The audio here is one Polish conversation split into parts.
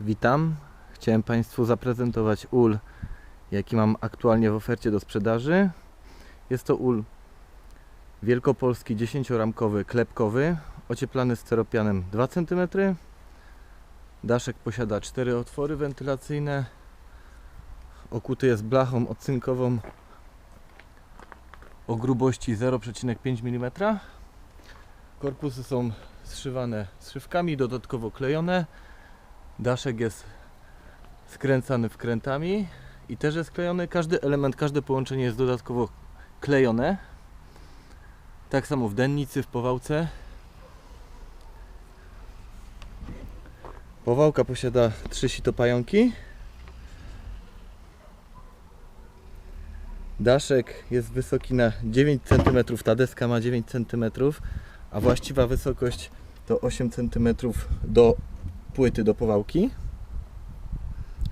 Witam. Chciałem Państwu zaprezentować ul, jaki mam aktualnie w ofercie do sprzedaży. Jest to ul wielkopolski 10-ramkowy, klepkowy, ocieplany steropianem 2 cm. Daszek posiada 4 otwory wentylacyjne. Okuty jest blachą odcynkową o grubości 0,5 mm. Korpusy są zszywane zszywkami, dodatkowo klejone. Daszek jest skręcany wkrętami i też jest klejony. Każdy element, każde połączenie jest dodatkowo klejone. Tak samo w dennicy, w powałce. Powałka posiada trzy sito pająki. Daszek jest wysoki na 9 cm, ta deska ma 9 cm, a właściwa wysokość to 8 cm do płyty do powałki.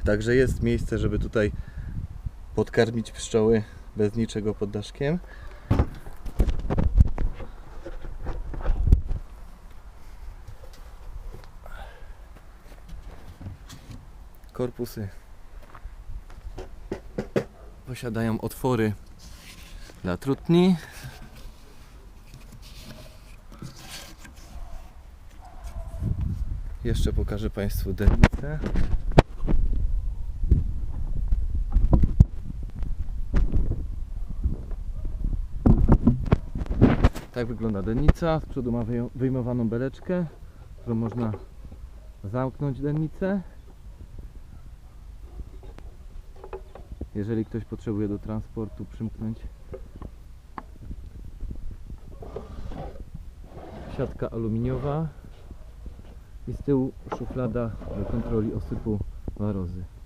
Także jest miejsce, żeby tutaj podkarmić pszczoły bez niczego pod daszkiem. Korpusy posiadają otwory dla trutni. Jeszcze pokażę Państwu dennicę. Tak wygląda dennica. Z przodu ma wyjmowaną beleczkę, którą można zamknąć dennicę. Jeżeli ktoś potrzebuje do transportu przymknąć. Siatka aluminiowa i z tyłu szuflada do kontroli osypu warozy.